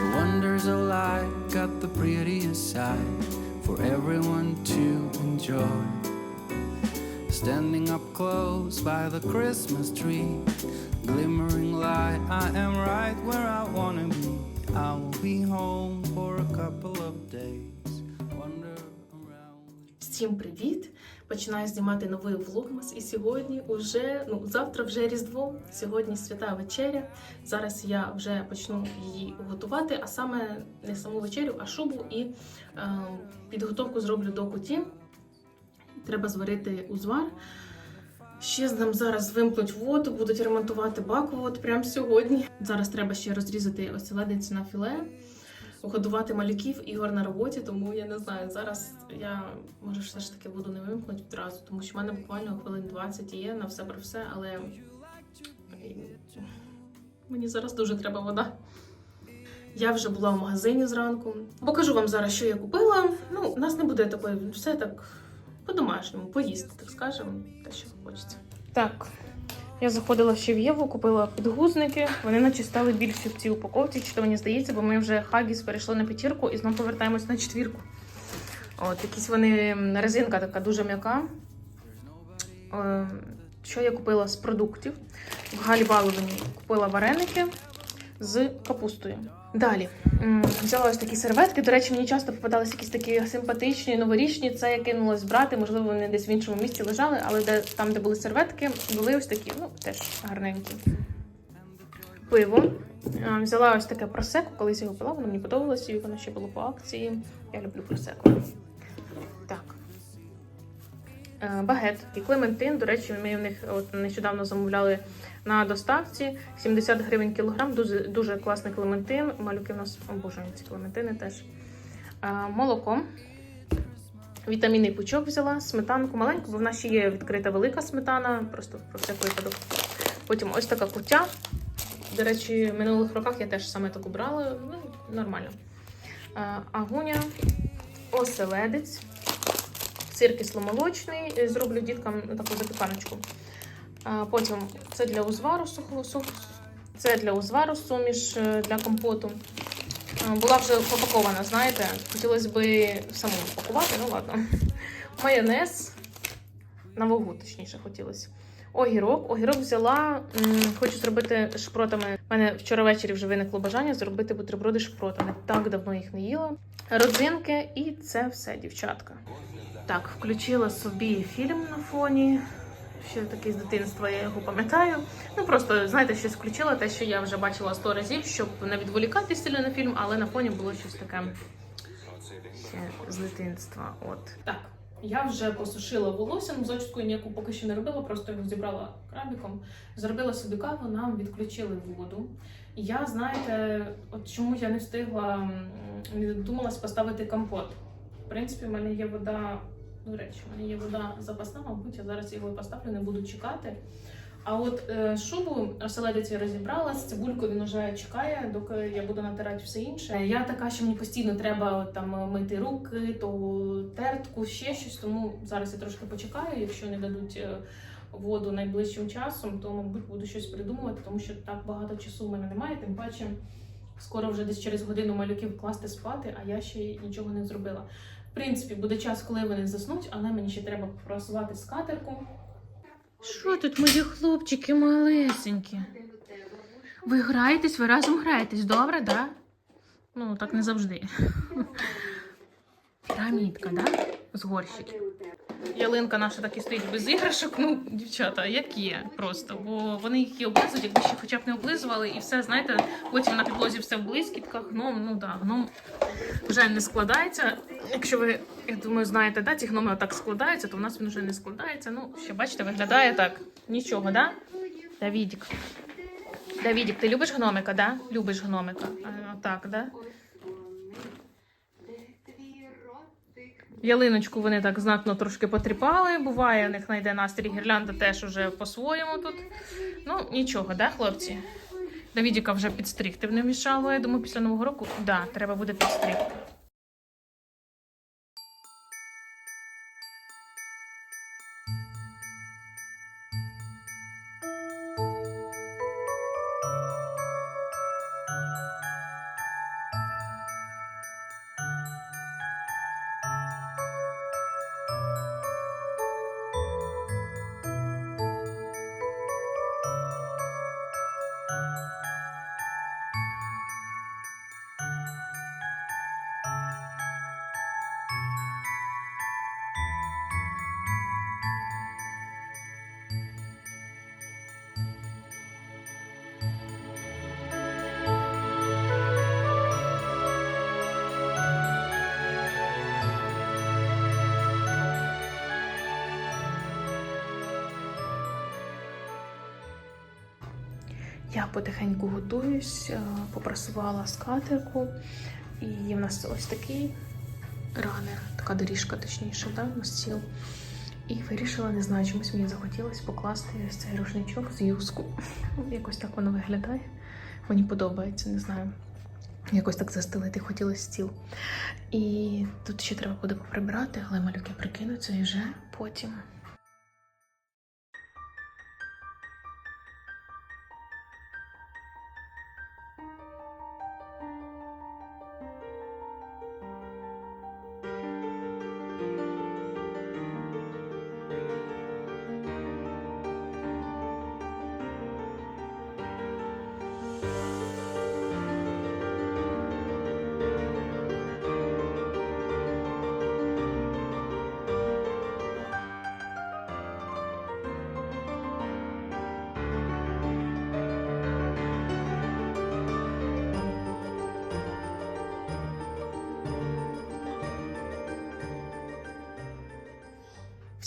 The wonders of life got the prettiest side for everyone to enjoy. Standing up close by the Christmas tree, glimmering light, I am right where I wanna be. I will be home for a couple of days. Wander around. Всім привіт! Починаю знімати новий влогмас. І сьогодні уже, ну завтра вже Різдво, сьогодні свята вечеря. Зараз я вже почну її готувати, а саме не саму вечерю, а шубу і е, підготовку зроблю до куті. Треба зварити узвар. Ще з нам зараз вимкнуть воду, будуть ремонтувати бак от прямо сьогодні. Зараз треба ще розрізати оселедець на філе годувати малюків ігор на роботі, тому я не знаю. Зараз я може все ж таки буду не вимкнути одразу, тому що в мене буквально хвилин 20 є на все про все, але мені зараз дуже треба вода. Я вже була в магазині зранку. Покажу вам зараз, що я купила. Ну, у нас не буде такої, все так по-домашньому, поїсти, так скажемо, те, що хочеться. Так, я заходила ще в Єву, купила підгузники. Вони наче стали більші в цій упаковці, чи то мені здається, бо ми вже Хагіс перейшли на п'ятірку і знову повертаємось на четвірку. От, якісь вони резинка така дуже м'яка. Е, Що я купила з продуктів? В Галі Баловані купила вареники з капустою. Далі взяла ось такі серветки. До речі, мені часто попадалися якісь такі симпатичні, новорічні. Це я кинулась брати. Можливо, вони десь в іншому місці лежали, але де там, де були серветки, були ось такі, ну теж гарненькі. Пиво. Взяла ось таке просеку, колись його пила, воно мені подобалося, і воно ще було по акції. Я люблю просеку. Е, Багет і Клементин. До речі, ми в них от нещодавно замовляли на доставці 70 гривень кілограм. Дуже, дуже класний клементин. Малюки в нас обожнюють ці клементини теж. Е, Молоко. Вітамінний пучок взяла, сметанку маленьку, бо в нас ще є відкрита велика сметана, просто про всяк випадок. Потім ось така кутя. До речі, в минулих роках я теж саме таку брала. Ну, нормально. Е, Агуня, оселедець, сир кисломолочний. Е, Зроблю діткам таку запіканочку. Потім це для узвару. Це для узвару суміш е, для компоту. Е, Була вже упакована, знаєте. Хотілося б саму пакувати, ну ладно. Майонез. На вагу, точніше, хотілося. Огірок. Огірок взяла. Хочу зробити шпротами. У мене вчора ввечері вже виникло бажання зробити бутерброди шпротами. Так давно їх не їла. Родзинки, і це все, дівчатка. Так, включила собі фільм на фоні. Ще такий з дитинства я його пам'ятаю. Ну просто знаєте, щось включила, те, що я вже бачила сто разів, щоб не відволікати сильно на фільм, але на фоні було щось таке ще з дитинства. От так. Я вже посушила волосся, ну ніяку поки що не робила, просто його зібрала крабіком. Зробила собі каву, нам відключили воду. Я, знаєте, от чому я не встигла, не додумалась поставити компот. В принципі, в мене є вода до речі, у мене є вода запасна, мабуть, я зараз його поставлю, не буду чекати. А от е, шубу оселедець я розібрала, з цибулькою він вже чекає, доки я буду натирати все інше. Я така, що мені постійно треба там мити руки, то тертку, ще щось. Тому зараз я трошки почекаю. Якщо не дадуть е, воду найближчим часом, то мабуть буду щось придумувати, тому що так багато часу в мене немає. Тим паче скоро вже десь через годину малюків класти спати, а я ще нічого не зробила. В принципі, буде час, коли вони заснуть, але мені ще треба попрасувати скатерку. Що тут, мої хлопчики малесенькі? Ви граєтесь, ви разом граєтесь, добре, да? Ну, так не завжди. Пірамідка, да? З горщиків. Ялинка наша так і стоїть без іграшок. Ну, дівчата, як є просто. Бо вони їх і облизують, якби ще хоча б не облизували, і все, знаєте, потім на підлозі все в блискітках. Гном, ну да, гном вже не складається. Якщо ви, я думаю, знаєте, да, ці гноми отак складаються, то в нас він вже не складається. Ну, ще бачите, виглядає так. Нічого, да? Давідік. Давідік, ти любиш гномика, да? Любиш гномика. А, так, да? Ялиночку вони так знатно трошки потріпали. Буває, у них знайде настрій гірлянда теж уже по-своєму тут. Ну, нічого, да, хлопці? Давідіка вже підстригти не вмішало. Я думаю, після нового року да, треба буде підстригти. Я потихеньку готуюсь, е, попрасувала скатерку, і в нас ось такий ранер, така доріжка, точніше, да, на стіл. І вирішила, не знаю, чомусь мені захотілося покласти цей рушничок з юску. Якось так воно виглядає. Мені подобається, не знаю. Якось так застелити хотілося стіл. І тут ще треба буде поприбирати, але малюки прикинуться і вже потім.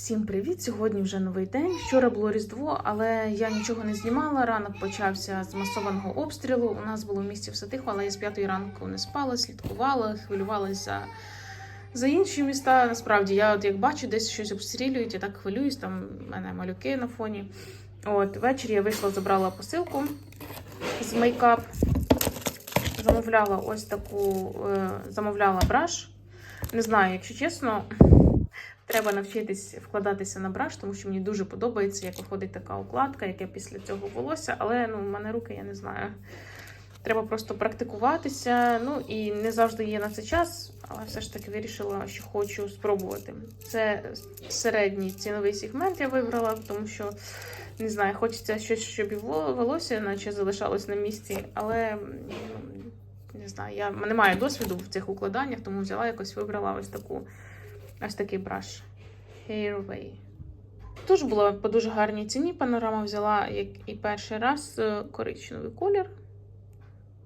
Всім привіт! Сьогодні вже новий день. Вчора було Різдво, але я нічого не знімала. Ранок почався з масованого обстрілу. У нас було в місті все тихо, але я з п'ятої ранку не спала, слідкувала, хвилювалася за інші міста. Насправді, я от як бачу, десь щось обстрілюють, я так хвилююсь, там в мене малюки на фоні. От ввечері я вийшла, забрала посилку з мейкап. Замовляла ось таку, е, замовляла браш. Не знаю, якщо чесно, Треба навчитись вкладатися на браш, тому що мені дуже подобається, як виходить така укладка, яке після цього волосся. Але ну, в мене руки, я не знаю. Треба просто практикуватися. Ну і не завжди є на це час, але все ж таки вирішила, що хочу спробувати. Це середній ціновий сегмент я вибрала, тому що не знаю, хочеться щось, щоб і волосся, наче залишалось на місці, але ну, не знаю, я не маю досвіду в цих укладаннях, тому взяла якось вибрала ось таку. Ось такий браш. Hairway. Теж була по дуже гарній ціні. Панорама взяла, як і перший раз, е, коричневий колір.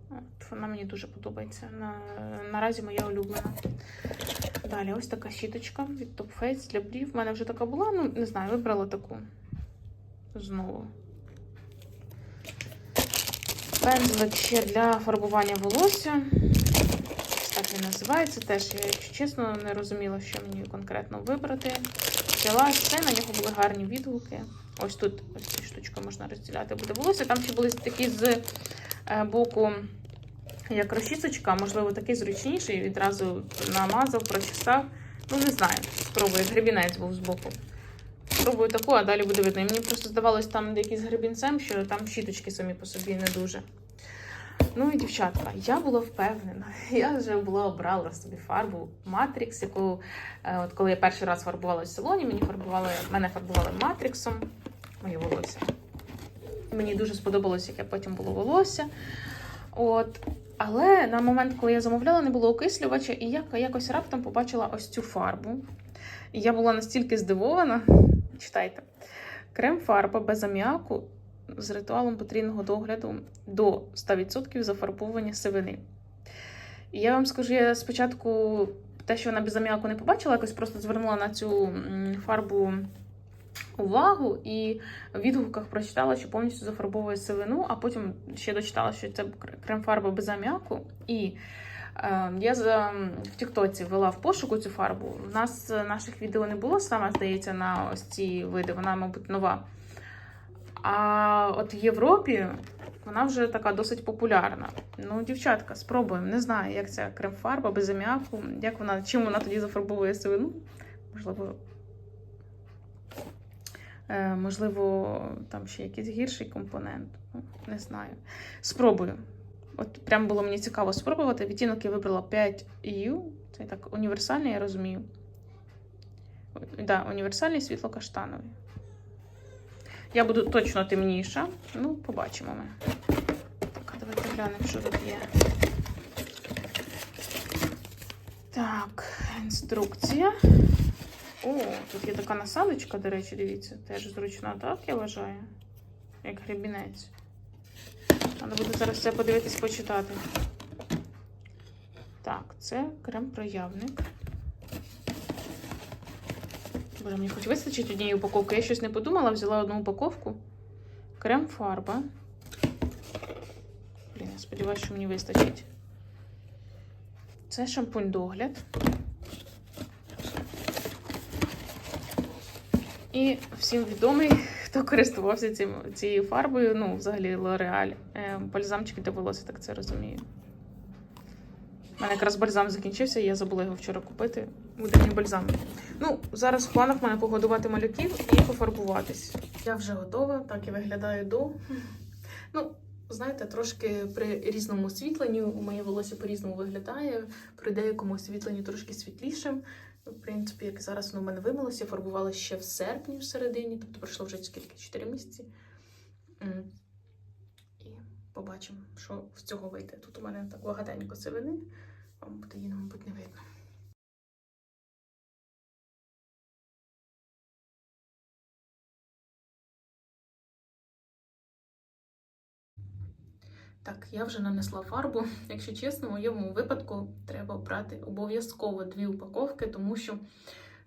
От, вона мені дуже подобається. На, наразі моя улюблена. Далі, ось така щіточка від Top Face для брів. У мене вже така була, ну не знаю, вибрала таку знову. Пензлик ще для фарбування волосся. Так він називається. Теж, я, якщо чесно, не розуміла, що мені конкретно вибрати. Взяла все, на нього були гарні відгуки. Ось тут ось цю штучку можна розділяти буде волосся. Там ще були такі з е, боку, як розчісочка, можливо, такий зручніший. Відразу намазав, прочесав. Ну, не знаю. Спробую, гребінець був з боку. Спробую таку, а далі буде видно. І мені просто здавалось там якийсь гребінцем, що там щіточки самі по собі не дуже. Ну і дівчатка, я була впевнена. Я вже була обрала собі фарбу Matrix, яку е, от коли я перший раз фарбувалася в салоні, мені фарбували, мене фарбували матриксом, моє волосся. Мені дуже сподобалось, яке потім було волосся. От. Але на момент, коли я замовляла, не було окислювача, і я якось раптом побачила ось цю фарбу. І я була настільки здивована. Читайте, крем-фарба без аміаку з ритуалом потрійного догляду до 100% зафарбовування сивини. І я вам скажу, я спочатку те, що вона без аміаку не побачила, якось просто звернула на цю фарбу увагу і в відгуках прочитала, що повністю зафарбовує сивину, а потім ще дочитала, що це крем-фарба без аміаку. І е, я за, в Тіктоці ввела в пошуку цю фарбу. У нас е, наших відео не було саме, здається, на ось ці види, вона, мабуть, нова. А от в Європі вона вже така досить популярна. Ну, дівчатка, спробуємо. Не знаю, як ця крем-фарба без аміаку, як вона, чим вона тоді зафарбовує сивину. Можливо, е, можливо, там ще якийсь гірший компонент. Ну, не знаю. Спробую. От прям було мені цікаво спробувати. Відтінок я вибрала 5 EU. Це так універсальний, я розумію. Да, універсальний світло-каштановий. Я буду точно темніша. Ну, побачимо ми. Так, давайте глянемо, що тут є. Так, інструкція. О, тут є така насадочка, до речі, дивіться, теж зручна, так, я вважаю. Як гребінець. Треба буде зараз все подивитись, почитати. Так, це крем-проявник. Боже, мені хоч вистачить однієї упаковки. Я щось не подумала, взяла одну упаковку. Крем-фарба. Блін, я сподіваюся, що мені вистачить. Це шампунь догляд. І всім відомий, хто користувався цим, цією фарбою, ну, взагалі. Е, бальзамчики для волосся, так це розумію. У мене якраз бальзам закінчився, я забула його вчора купити. Буде мій бальзам. Ну, зараз в планах в мене погодувати малюків і пофарбуватись. Я вже готова, так і виглядаю до. Ну, знаєте, трошки при різному освітленні моє волосся по-різному виглядає, при деякому освітленні трошки світлішим. В принципі, як зараз воно в мене вимилося, фарбувала ще в серпні в середині, тобто пройшло вже скільки 4 місяці. І побачимо, що з цього вийде. Тут у мене так багатенько сивини, вам буде її, мабуть, не видно. Так, я вже нанесла фарбу. Якщо чесно, в моєму випадку треба брати обов'язково дві упаковки, тому що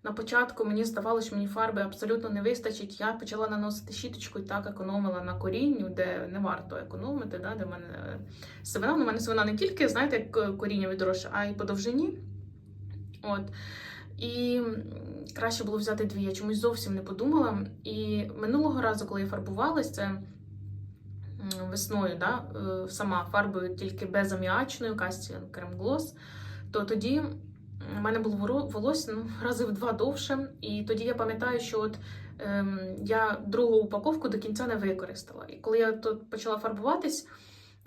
на початку мені здавалося, що мені фарби абсолютно не вистачить. Я почала наносити щіточку і так економила на корінню, де не варто економити, да, де мене е, сивина. Ну, У мене сивина не тільки, знаєте, як коріння відросше, а й по довжині. От. І краще було взяти дві. Я чомусь зовсім не подумала. І минулого разу, коли я фарбувалася, весною, да, е, сама фарбою тільки безаміачною, Кастіан Крем Глос, то тоді у мене було волосся ну, рази в два довше. І тоді я пам'ятаю, що от ем, я другу упаковку до кінця не використала. І коли я тут почала фарбуватись,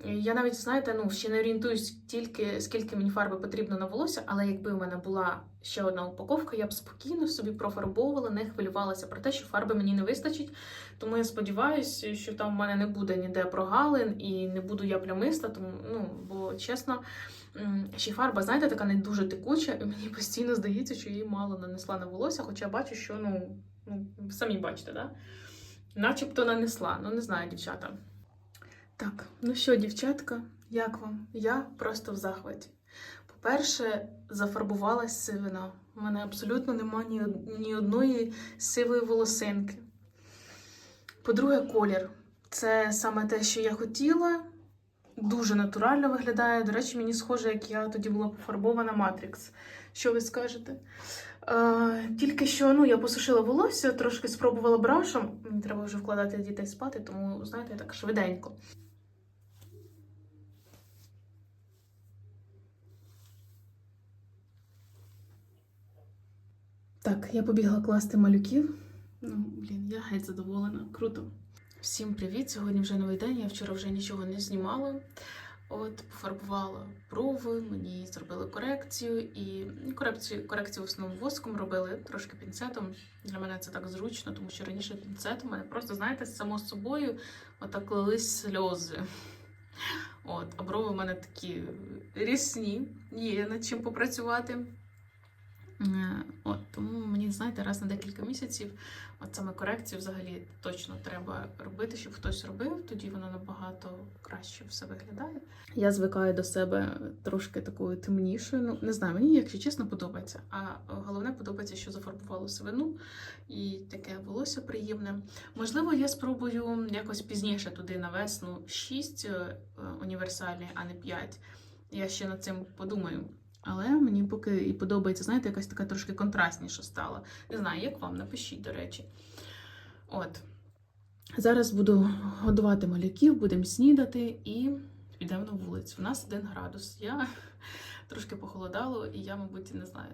я навіть, знаєте, ну, ще не орієнтуюсь тільки, скільки мені фарби потрібно на волосся, але якби у мене була ще одна упаковка, я б спокійно собі профарбовувала, не хвилювалася про те, що фарби мені не вистачить. Тому я сподіваюся, що там в мене не буде ніде прогалин і не буду я плямиста, тому, ну, бо чесно, ще фарба, знаєте, така не дуже текуча, і мені постійно здається, що її мало нанесла на волосся, хоча бачу, що ну, ну самі бачите, да? начебто нанесла. Ну, не знаю, дівчата. Так, ну що, дівчатка, як вам? Я просто в захваті. По-перше, зафарбувалась сивина. У мене абсолютно немає ні, ні одної сивої волосинки. По-друге, колір. Це саме те, що я хотіла. Дуже натурально виглядає. До речі, мені схоже, як я тоді була пофарбована Матрікс. Що ви скажете? Е, тільки що ну, я посушила волосся, трошки спробувала брашем. Мені треба вже вкладати дітей спати, тому, знаєте, так швиденько. Так, я побігла класти малюків. Ну, блін, я геть задоволена. Круто. Всім привіт! Сьогодні вже новий день. Я вчора вже нічого не знімала. От, пофарбувала брови, мені зробили корекцію і ну, корекцію, корекцію в основному воском робили трошки пінцетом. Для мене це так зручно, тому що раніше пінцетом у мене просто, знаєте, само собою отак лились сльози. От, а брови в мене такі рісні, є над чим попрацювати. Е, От, тому мені, знаєте, раз на декілька місяців от саме корекцію взагалі точно треба робити, щоб хтось робив, тоді воно набагато краще все виглядає. Я звикаю до себе трошки такою темнішою. Ну, не знаю, мені, якщо чесно, подобається. А головне подобається, що зафарбувало сивину і таке волосся приємне. Можливо, я спробую якось пізніше туди на весну 6 універсальні, а не 5. Я ще над цим подумаю. Але мені поки і подобається, знаєте, якась така трошки контрастніша стала. Не знаю, як вам, напишіть, до речі. От. Зараз буду годувати малюків, будемо снідати і підемо на вулицю. У нас один градус. Я трошки похолодало, і я, мабуть, не знаю,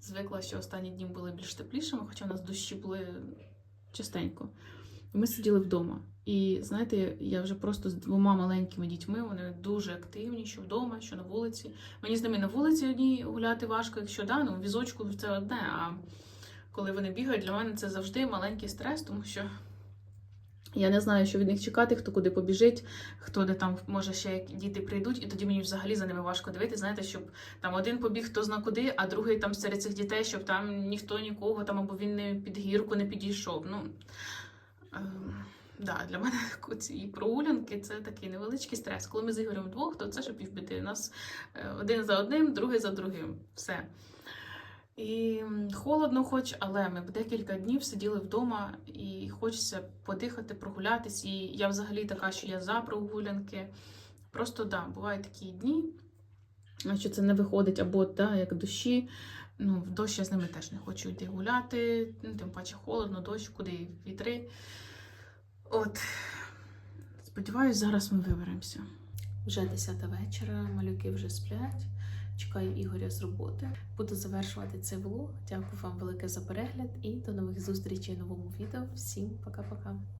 звикла, що останні дні були більш теплішими, хоча у нас дощі були частенько. Ми сиділи вдома. І знаєте, я вже просто з двома маленькими дітьми, вони дуже активні, що вдома, що на вулиці. Мені з ними на вулиці одній гуляти важко, якщо да, ну візочку це одне. А коли вони бігають, для мене це завжди маленький стрес, тому що я не знаю, що від них чекати, хто куди побіжить, хто де там може ще як діти прийдуть, і тоді мені взагалі за ними важко дивитися, знаєте, щоб там один побіг хто зна куди, а другий там серед цих дітей, щоб там ніхто нікого там або він не під гірку не підійшов. Ну да, для мене ці прогулянки це такий невеличкий стрес. Коли ми з Ігорем вдвох, то це ще півбіди. У нас е, один за одним, другий за другим. Все. І холодно, хоч, але ми декілька днів сиділи вдома і хочеться подихати, прогулятись. І я взагалі така, що я за прогулянки. Просто да, бувають такі дні, що це не виходить або да, як дощі. Ну, в дощ я з ними теж не хочу йти гуляти, ну, тим паче холодно, дощ, куди вітри. От. Сподіваюсь, зараз ми виберемося. Вже 10 вечора, малюки вже сплять. Чекаю Ігоря з роботи. Буду завершувати цей влог. Дякую вам велике за перегляд і до нових зустрічей в новому відео. Всім пока-пока.